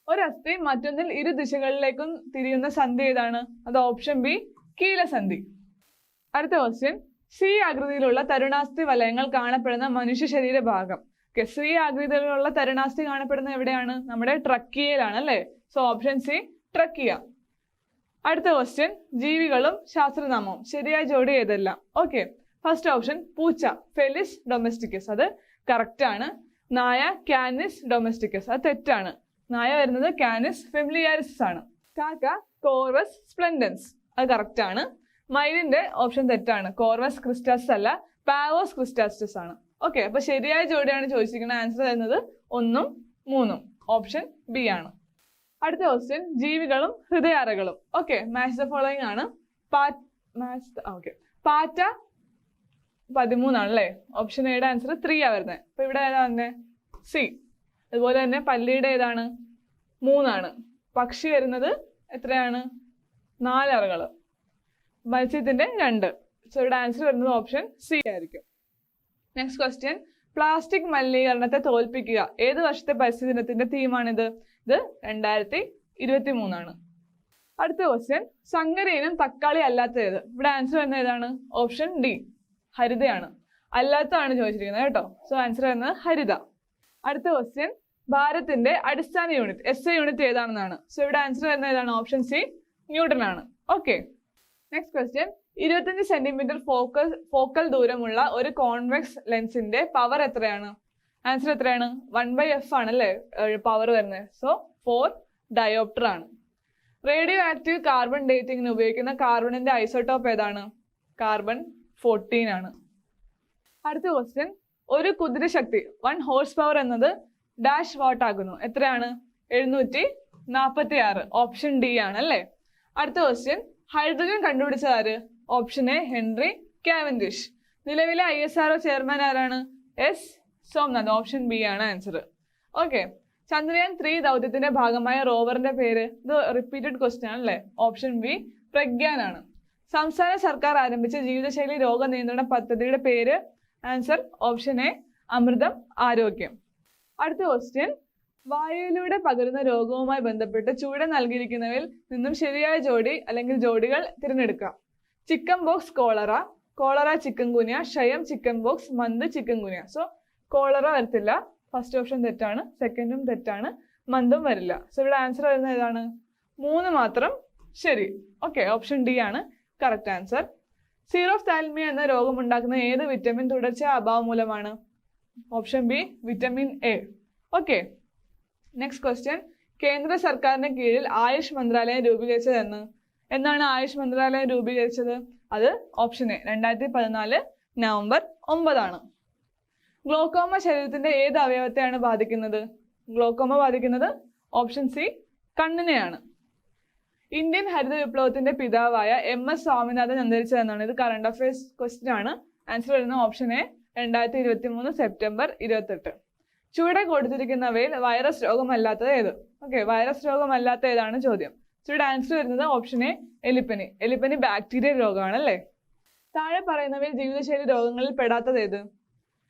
ഒരു അസ്ഥി മറ്റൊന്നിൽ ഇരു ദിശകളിലേക്കും തിരിയുന്ന സന്ധി ഏതാണ്? അത് ഓപ്ഷൻ ബി കീലസന്ധി അടുത്ത ക്വസ്റ്റ്യൻ സി ആകൃതിയിലുള്ള തരുണാസ്ഥി വലയങ്ങൾ കാണപ്പെടുന്ന മനുഷ്യ ശരീര ഭാഗം. ഓക്കെ സി ആകൃതിയിലുള്ള തരുണാസ്ഥി കാണപ്പെടുന്ന എവിടെയാണ്? നമ്മുടെ ട്രക്കിയയിലാണ് അല്ലേ? So option C trachea. അടുത്ത ക്വസ്റ്റ്യൻ ജീവികളും ശാസ്ത്രനാമവും. ശരിയായ ജോഡി ഏതെല്ലാം? ഓക്കെ ഫസ്റ്റ് ഓപ്ഷൻ പൂച്ച. ഫെലിസ് ഡൊമസ്റ്റിക്കസ് അത് കറക്റ്റ് ആണ്. നായ കാനിസ് ഡൊമസ്റ്റിക്കസ് അത് തെറ്റാണ്. നായ വരുന്നത് കാനിസ് ഫെമിലിയാരിസ് ആണ്. കാക്ക കോർവസ് സ്പ്ലെൻഡൻസ് അത് കറക്റ്റ് ആണ്. മയിലിന്റെ ഓപ്ഷൻ തെറ്റാണ്. കോർവസ് ക്രിസ്റ്റാസ് അല്ല പാവോസ് ക്രിസ്റ്റാസ്റ്റസ് ആണ്. ഓക്കെ അപ്പൊ ശരിയായ ജോഡിയാണ് ചോദിച്ചിരിക്കുന്നത്. ആൻസർ വരുന്നത് ഒന്നും മൂന്നും. ഓപ്ഷൻ ബി ആണ്. അടുത്ത ക്വസ്റ്റ്യൻ ജീവികളും ഹൃദയാറകളും ഓക്കെ മാച്ച് ദ ഫോളോയിങ് ആണ്. ഓക്കെ പാറ്റ പതിമൂന്നാണ് അല്ലേ? ഓപ്ഷൻ എയുടെ ആൻസർ ത്രീ ആ വരുന്നത് അപ്പൊ ഇവിടെ ഏതാ വന്നേ? സി അതുപോലെ തന്നെ പല്ലിയുടെ ഏതാണ്? മൂന്നാണ്. പക്ഷി വരുന്നത് എത്രയാണ്? നാലറകൾ മത്സ്യത്തിന്റെ രണ്ട്. സോ ഇവിടെ ആൻസർ വരുന്നത് ഓപ്ഷൻ സി ആയിരിക്കും. നെക്സ്റ്റ് ക്വസ്റ്റ്യൻ പ്ലാസ്റ്റിക് മലിനീകരണത്തെ തോൽപ്പിക്കുക. ഏത് വർഷത്തെ പരിസ്ഥിതി ദിനത്തിന്റെ തീമാണിത് ഇത് രണ്ടായിരത്തി ഇരുപത്തി മൂന്നാണ് അടുത്ത ക്വസ്റ്റ്യൻ സങ്കര ഇനം തക്കാളി അല്ലാത്ത ഏത് ഇവിടെ ആൻസർ വരുന്നത് ഏതാണ്? ഓപ്ഷൻ ഡി ഹരിതയാണ്. അല്ലാത്തതാണ് ചോദിച്ചിരിക്കുന്നത് കേട്ടോ. സോ ആൻസർ വരുന്നത് ഹരിത. അടുത്ത ക്വസ്റ്റ്യൻ ഭാരത്തിന്റെ അടിസ്ഥാന യൂണിറ്റ് എസ് ഐ യൂണിറ്റ് ഏതാണെന്നാണ്. സോ ഇവിടെ ആൻസർ വരുന്നത് ഏതാണ്? ഓപ്ഷൻ സി ന്യൂട്ടൺ ആണ്. ഓക്കെ നെക്സ്റ്റ് ക്വസ്റ്റ്യൻ ഇരുപത്തഞ്ച് സെന്റിമീറ്റർ ഫോക്കൽ ഫോക്കൽ ദൂരമുള്ള ഒരു കോൺവെക്സ് ലെൻസിന്റെ പവർ എത്രയാണ്? ആൻസർ എത്രയാണ്? വൺ ബൈ എഫ് ആണ് അല്ലേ പവർ വരുന്നത്. സോ ഫോർ ഡയോപ്റ്റർ ആണ്. റേഡിയോ ആക്റ്റീവ് കാർബൺ ഡേറ്റിങ്ങിന് ഉപയോഗിക്കുന്ന കാർബണിന്റെ ഐസോട്ടോപ്പ് ഏതാണ്? കാർബൺ ഫോർട്ടീൻ ആണ്. അടുത്ത ക്വസ്റ്റ്യൻ ഒരു കുതിരശക്തി വൺ ഹോഴ്സ് പവർ എന്നത് ഡാഷ് വാട്ട് ആകുന്നു. എത്രയാണ്? എഴുന്നൂറ്റി നാൽപ്പത്തി ആറ് ഓപ്ഷൻ ഡി ആണ് അല്ലേ? അടുത്ത ക്വസ്റ്റ്യൻ ഹൈഡ്രജൻ കണ്ടുപിടിച്ചത് ആര്? Option A Henry Cavendish. നിലവിലെ ഐ എസ് ചെയർമാൻ ആരാണ്? എസ് സോംനാഥ്. ഓപ്ഷൻ ബി ആണ് ആൻസർ ഓക്കെ ചന്ദ്രയാൻ ത്രീ ദൗത്യത്തിന്റെ ഭാഗമായ റോവറിന്റെ പേര് ഇത് റിപ്പീറ്റഡ് ക്വസ്റ്റ്യൻ ആണല്ലേ ഓപ്ഷൻ ബി പ്രഗ്യാൻ ആണ്. സംസ്ഥാന സർക്കാർ ആരംഭിച്ച ജീവിതശൈലി രോഗ നിയന്ത്രണ പദ്ധതിയുടെ പേര് ആൻസർ ഓപ്ഷൻ എ അമൃതം ആരോഗ്യം. അടുത്ത ക്വസ്റ്റ്യൻ വായുവിലൂടെ പകരുന്ന രോഗവുമായി ബന്ധപ്പെട്ട് ചുവടെ നൽകിയിരിക്കുന്നവയിൽ നിന്നും ശരിയായ ജോഡി അല്ലെങ്കിൽ ജോഡികൾ തിരഞ്ഞെടുക്കാം. Chicken pox cholera cholera chikungunya ക്ഷയം ചിക്കൻ ബോക്സ് മന്ത് ചിക്കൻ കുനിയ സോ കോളറ വരത്തില്ല. ഫസ്റ്റ് ഓപ്ഷൻ തെറ്റാണ്. സെക്കൻഡും തെറ്റാണ്. മന്തും വരില്ല. സോ ഇവിടെ ആൻസർ വരുന്നത് ഏതാണ്? മൂന്ന് മാത്രം ശരി. ഓക്കെ ഓപ്ഷൻ ഡി ആണ്. കറക്റ്റ് ആൻസർ സീറോഫ്താൽമിയ എന്ന രോഗമുണ്ടാക്കുന്ന ഏത് വിറ്റമിൻ തുടർച്ചയായ അഭാവം മൂലമാണ്? Option B vitamin A okay next question കേന്ദ്ര സർക്കാരിന് കീഴിൽ ആയുഷ് മന്ത്രാലയം രൂപീകരിച്ചത് എന്ന് എന്നാണ് ആയുഷ് മന്ത്രാലയം രൂപീകരിച്ചത്? അത് ഓപ്ഷൻ എ രണ്ടായിരത്തി പതിനാല് നവംബർ ഒമ്പതാണ്. ഗ്ലോക്കോമ ശരീരത്തിന്റെ ഏത് അവയവത്തെയാണ് ബാധിക്കുന്നത്? ഗ്ലോക്കോമ ബാധിക്കുന്നത് ഓപ്ഷൻ സി കണ്ണിനെയാണ്. ഇന്ത്യൻ ഹരിത വിപ്ലവത്തിന്റെ പിതാവായ എം എസ് സ്വാമിനാഥൻ അന്തരിച്ചതെന്നാണ്. ഇത് കറണ്ട് അഫയേഴ്സ് ക്വസ്റ്റ്യൻ ആണ്. ആൻസർ വരുന്ന ഓപ്ഷൻ എ രണ്ടായിരത്തി ഇരുപത്തി മൂന്ന് സെപ്റ്റംബർ ഇരുപത്തെട്ട്. ചുവടെ കൊടുത്തിരിക്കുന്നവയിൽ വൈറസ് രോഗമല്ലാത്തത് ഏത്? ഓക്കെ വൈറസ് രോഗമല്ലാത്ത ഏതാണ് ചോദ്യം? ചുവടെ ആൻസർ വരുന്നത് ഓപ്ഷൻ എ എലിപ്പനി. എലിപ്പനി ബാക്ടീരിയൽ രോഗമാണ് അല്ലേ താഴെ പറയുന്നവയിൽ ജീവിതശൈലി രോഗങ്ങളിൽ പെടാത്തത് ഏത്?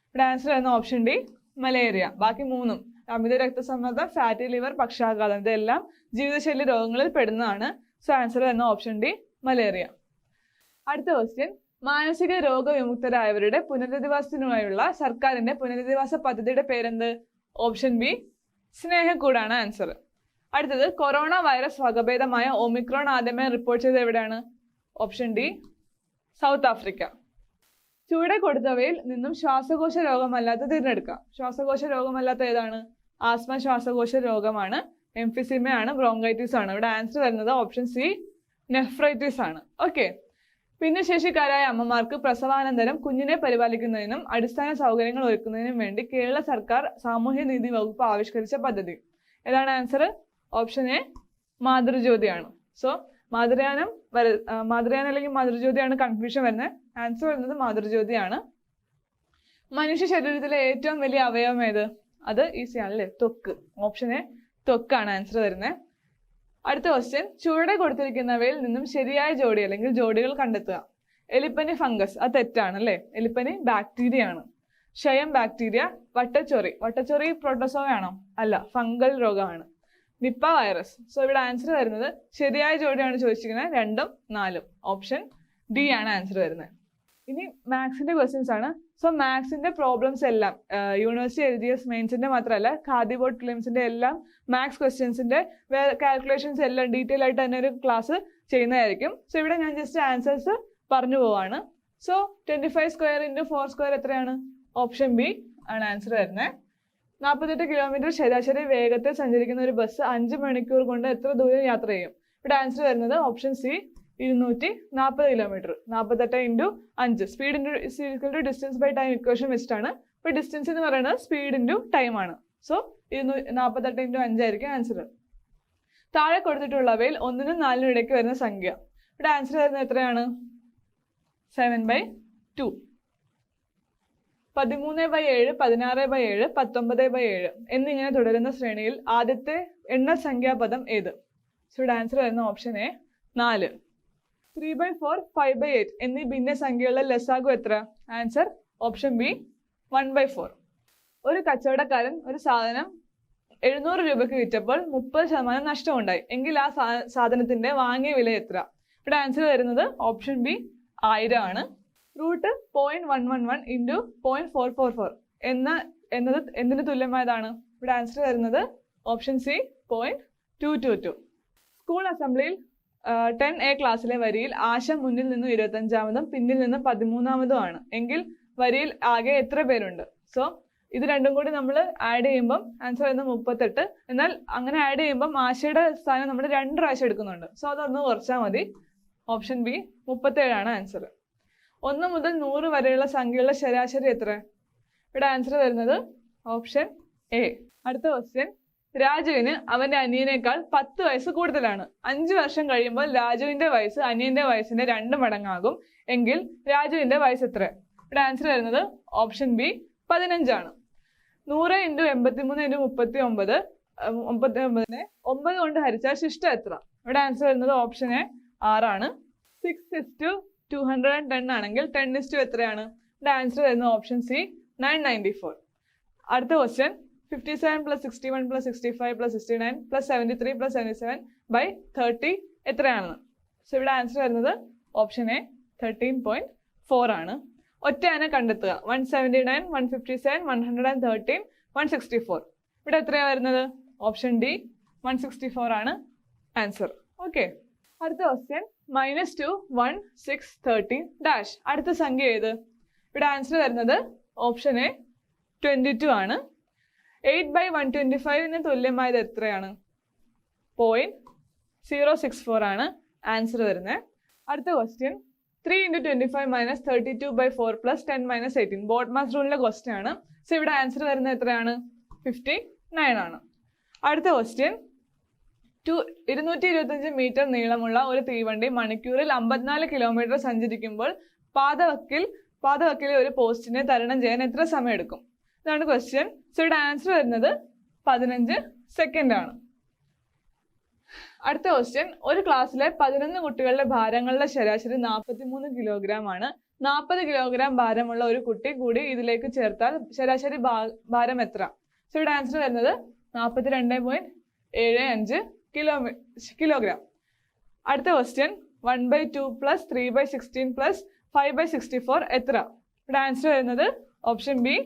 ഇവിടെ ആൻസർ വരുന്ന ഓപ്ഷൻ ഡി മലേറിയ. ബാക്കി മൂന്നും. അമിത രക്തസമ്മർദ്ദം ഫാറ്റി ലിവർ പക്ഷാഘാതം. ഇതെല്ലാം ജീവിതശൈലി രോഗങ്ങളിൽ പെടുന്നതാണ്. സോ ആൻസർ വരുന്ന ഓപ്ഷൻ ഡി മലേറിയ. അടുത്ത ക്വസ്റ്റ്യൻ മാനസിക രോഗവിമുക്തരായവരുടെ പുനരധിവാസത്തിനുമായുള്ള സർക്കാരിന്റെ പുനരധിവാസ പദ്ധതിയുടെ പേരെന്ത്? ഓപ്ഷൻ ബി സ്നേഹക്കൂടാണ് ആൻസർ അടുത്തത് കൊറോണ വൈറസ് വകഭേദമായ ഒമിക്രോൺ ആദ്യമായി റിപ്പോർട്ട് ചെയ്തത് എവിടെയാണ്? ഓപ്ഷൻ ഡി സൗത്ത് ആഫ്രിക്ക ചുവടെ കൊടുത്തവയിൽ നിന്നും ശ്വാസകോശ രോഗമല്ലാത്ത തിരഞ്ഞെടുക്കാം ശ്വാസകോശ രോഗമല്ലാത്ത ഏതാണ്? ആസ്മ ശ്വാസകോശ രോഗമാണ്. എംഫിസിമയാണ് ബ്രോങ്കൈറ്റിസ് ആണ്. ഇവിടെ ആൻസർ വരുന്നത് ഓപ്ഷൻ സി നെഫ്രൈറ്റിസ് ആണ്. ഓക്കെ ഭിന്നശേഷിക്കാരായ അമ്മമാർക്ക് പ്രസവാനന്തരം കുഞ്ഞിനെ പരിപാലിക്കുന്നതിനും അടിസ്ഥാന സൗകര്യങ്ങൾ ഒരുക്കുന്നതിനും വേണ്ടി കേരള സർക്കാർ സാമൂഹ്യനീതി വകുപ്പ് ആവിഷ്കരിച്ച പദ്ധതി. ഏതാണ് ആൻസർ ഓപ്ഷൻ എ മാതൃജ്യോതിയാണ്. സോ മാതൃയാനം വര മാതൃയാനം അല്ലെങ്കിൽ മാതൃജ്യോതിയാണ് കൺഫ്യൂഷൻ വരുന്നത്. ആൻസർ വരുന്നത് മാതൃജ്യോതിയാണ്. മനുഷ്യ ശരീരത്തിലെ ഏറ്റവും വലിയ അവയവം ഏത്? അത് ഈസിയാണ് ആണല്ലേ ത്വക്ക്. ഓപ്ഷൻ എ ത്വക്കാണ് ആൻസർ വരുന്നത് അടുത്ത ക്വസ്റ്റ്യൻ ചുവടെ കൊടുത്തിരിക്കുന്നവയിൽ നിന്നും ശരിയായ ജോഡി അല്ലെങ്കിൽ ജോഡികൾ കണ്ടെത്തുക. എലിപ്പനി ഫംഗസ് അത് തെറ്റാണ് അല്ലേ? എലിപ്പനി ബാക്ടീരിയ ആണ്. ക്ഷയം ബാക്ടീരിയ വട്ടച്ചൊറി. വട്ടച്ചൊറി പ്രോട്ടോസോവ ആണോ? അല്ല ഫംഗൽ രോഗമാണ്. നിപ്പ വൈറസ് സോ ഇവിടെ ആൻസർ വരുന്നത് ശരിയായ ജോഡിയാണ് ചോദിച്ചിരിക്കുന്നത് രണ്ടും നാലും. ഓപ്ഷൻ ഡി ആണ് ആൻസർ വരുന്നത്. ഇനി മാത്സിന്റെ ക്വസ്റ്റ്യൻസ് ആണ്. സോ മാത്സിന്റെ പ്രോബ്ലംസ് എല്ലാം യൂണിവേഴ്സിറ്റി എൽ ജി എസ് മെയിൻസിന്റെ മാത്രമല്ല ഖാദി ബോർഡ് ഫിലിംസിന്റെ എല്ലാം മാത്സ് ക്വസ്റ്റ്യൻസിന്റെ കാൽക്കുലേഷൻസ് എല്ലാം ഡീറ്റെയിൽ ആയിട്ട് തന്നെ ഒരു ക്ലാസ് ചെയ്യുന്നതായിരിക്കും. സോ ഇവിടെ ഞാൻ ജസ്റ്റ് ആൻസേഴ്സ് പറഞ്ഞു പോവാണ്. So twenty five square into four square എത്രയാണ്? ഓപ്ഷൻ ബി ആണ് ആൻസർ വരുന്നത് നാൽപ്പത്തെട്ട് കിലോമീറ്റർ ശരാശരി വേഗത്തിൽ സഞ്ചരിക്കുന്ന ഒരു ബസ് അഞ്ച് മണിക്കൂർ കൊണ്ട് എത്ര ദൂരം യാത്ര ചെയ്യും? ഇവിടെ ആൻസർ വരുന്നത് ഓപ്ഷൻ സി ഇരുന്നൂറ്റി നാൽപ്പത് കിലോമീറ്റർ നാൽപ്പത്തെട്ട് ഇന്റു അഞ്ച്. Speed into equal to distance by time equation വെച്ചിട്ടാണ്. ഇപ്പോൾ ഡിസ്റ്റൻസ് എന്ന് പറയുന്നത് സ്പീഡ് ഇന്റു ടൈം ആണ്. സോ ഇരുന്നൂ നാൽപ്പത്തെട്ട് ഇന്റു അഞ്ചായിരിക്കും ആൻസർ താഴെ കൊടുത്തിട്ടുള്ളവയിൽ ഒന്നിനും നാലിനും ഇടയ്ക്ക് വരുന്ന സംഖ്യ. ഇവിടെ ആൻസർ വരുന്നത് എത്രയാണ്? സെവൻ ബൈ ടു പതിമൂന്ന് ബൈ ഏഴ് പതിനാറ് ബൈ ഏഴ് പത്തൊമ്പത് ബൈ ഏഴ്. എന്നിങ്ങനെ തുടരുന്ന ശ്രേണിയിൽ ആദ്യത്തെ എണ്ണസംഖ്യാപദം ഏത്? സോ ഇവിടെ ആൻസർ വരുന്ന ഓപ്ഷൻ എ നാല്. Three by four five by eight എന്നീ ഭിന്നസംഖ്യകളുടെ ലസാഗു എത്ര? Answer option B one by four ഒരു കച്ചവടക്കാരൻ ഒരു സാധനം എഴുന്നൂറ് രൂപയ്ക്ക് വിറ്റപ്പോൾ മുപ്പത് ശതമാനം നഷ്ടമുണ്ടായി. എങ്കിൽ ആ സാധനത്തിന്റെ വാങ്ങിയ വില എത്ര? ഇവിടെ ആൻസർ വരുന്നത് ഓപ്ഷൻ ബി ആയിരം ആണ്. Root point one one one into point four four four എന്ന എന്നത് എന്തിന് തുല്യമായതാണ്? ഇവിടെ ആൻസർ വരുന്നത് option C point two two two school അസംബ്ലിയിൽ ടെൻ എ ക്ലാസ്സിലെ വരിയിൽ ആശ മുന്നിൽ നിന്നും ഇരുപത്തഞ്ചാമതും പിന്നിൽ നിന്നും പതിമൂന്നാമതുമാണ്. എങ്കിൽ വരിയിൽ ആകെ എത്ര പേരുണ്ട്? സോ ഇത് രണ്ടും കൂടി നമ്മൾ ആഡ് ചെയ്യുമ്പം ആൻസർ വരുന്നത് മുപ്പത്തെട്ട്. എന്നാൽ അങ്ങനെ ആഡ് ചെയ്യുമ്പം ആശയുടെ സ്ഥാനം നമ്മൾ രണ്ട് പ്രാവശ്യം എടുക്കുന്നുണ്ട്. സോ അതൊന്ന് കുറച്ചാൽ മതി. ഓപ്ഷൻ ബി മുപ്പത്തേഴാണ് ആൻസർ ഒന്ന് മുതൽ നൂറ് വരെയുള്ള സംഖ്യകളുടെ ശരാശരി എത്ര? ഇവിടെ ആൻസർ വരുന്നത് ഓപ്ഷൻ എ അടുത്ത ക്വസ്റ്റ്യൻ രാജുവിന് അവന്റെ അനിയനേക്കാൾ പത്ത് വയസ്സ് കൂടുതലാണ്. അഞ്ച് വർഷം കഴിയുമ്പോൾ രാജുവിന്റെ വയസ്സ് അനിയന്റെ വയസ്സിന്റെ രണ്ട് മടങ്ങാകും. എങ്കിൽ രാജുവിന്റെ വയസ്സ് എത്ര? ഇവിടെ ആൻസർ വരുന്നത് ഓപ്ഷൻ ബി പതിനഞ്ചാണ്. നൂറ് ഇന്റു എൺപത്തിമൂന്ന് ഇന്റു മുപ്പത്തി ഒമ്പത് മുപ്പത്തി ഒമ്പതിനെ ഒമ്പത് കൊണ്ട് ഹരിച്ചാൽ ശിഷ്ടം എത്ര? ഇവിടെ ആൻസർ വരുന്നത് ഓപ്ഷൻ എ ആറാണ്. Six is to two hundred and ten ആണെങ്കിൽ ടെൻ ഇസ് ടു എത്രയാണ്? ഇവിടെ ആൻസർ വരുന്നത് option C nine ninety four അടുത്ത question fifty seven plus sixty one plus sixty five plus sixty nine plus seventy three plus seventy seven by thirty എത്രയാണെന്ന് so ഇവിടെ answer വരുന്നത് option A thirteen point four ആണ്. ഒറ്റയാനെ കണ്ടെത്തുക. One seventy nine one fifty seven one hundred and thirteen one sixty four ഇവിടെ എത്രയാണ് വരുന്നത്? Option D one sixty four ആണ് ആൻസർ ഓക്കെ അടുത്ത question minus two one six thirteen dash അടുത്ത സംഖ്യ ഏത്? ഇവിടെ ആൻസർ വരുന്നത് ഓപ്ഷൻ എ ട്വന്റി ടു ആണ്. എയ്റ്റ് ബൈ വൺ ട്വന്റി ഫൈവിന് തുല്യമായത് എത്രയാണ്? പോയിന്റ് സീറോ സിക്സ് ഫോർ ആണ് ആൻസർ വരുന്നത് അടുത്ത question three into twenty five minus thirty two by four plus ten minus eighteen BODMAS റൂളിലെ question ആണ്. സോ ഇവിടെ ആൻസർ വരുന്നത് എത്രയാണ്? ഫിഫ്റ്റി നയൻ ആണ്. അടുത്ത ക്വസ്റ്റ്യൻ ടു ഇരുന്നൂറ്റി ഇരുപത്തഞ്ച് മീറ്റർ നീളമുള്ള ഒരു തീവണ്ടി മണിക്കൂറിൽ അമ്പത്തിനാല് കിലോമീറ്റർ സഞ്ചരിക്കുമ്പോൾ പാതവക്കിൽ പാതവക്കിലെ ഒരു പോസ്റ്റിനെ തരണം ചെയ്യാൻ എത്ര സമയം എടുക്കും ഇതാണ് ക്വസ്റ്റ്യൻ സോ ഇവിടെ ആൻസർ വരുന്നത് പതിനഞ്ച് സെക്കൻഡ് ആണ്. അടുത്ത ക്വസ്റ്റ്യൻ ഒരു ക്ലാസ്സിലെ പതിനൊന്ന് കുട്ടികളുടെ ഭാരങ്ങളുടെ ശരാശരി നാൽപ്പത്തി മൂന്ന് കിലോഗ്രാം ആണ്. നാൽപ്പത് കിലോഗ്രാം ഭാരമുള്ള ഒരു കുട്ടി കൂടി ഇതിലേക്ക് ചേർത്താൽ ശരാശരി ഭാരം എത്ര? സോ ഇവിടെ ആൻസർ വരുന്നത് നാൽപ്പത്തി രണ്ട് പോയിന്റ് ഏഴ് അഞ്ച് കിലോമീ കിലോഗ്രാം അടുത്ത question one by two plus three by sixteen plus five by sixty four എത്ര? ഇവിടെ ആൻസർ വരുന്നത് option B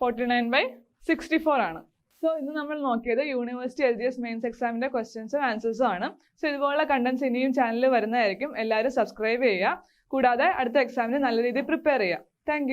forty nine by sixty four ആണ്. സോ ഇന്ന് നമ്മൾ നോക്കിയത് university L G S mains എക്സാമിന്റെ ക്വസ്റ്റ്യൻസും ആൻസേഴ്സും ആണ്. സോ ഇതുപോലുള്ള കണ്ടൻസ് ഇനിയും ചാനലിൽ വരുന്നതായിരിക്കും. എല്ലാവരും സബ്സ്ക്രൈബ് ചെയ്യുക. കൂടാതെ അടുത്ത എക്സാമിന് നല്ല രീതിയിൽ പ്രിപ്പയർ ചെയ്യുക. താങ്ക്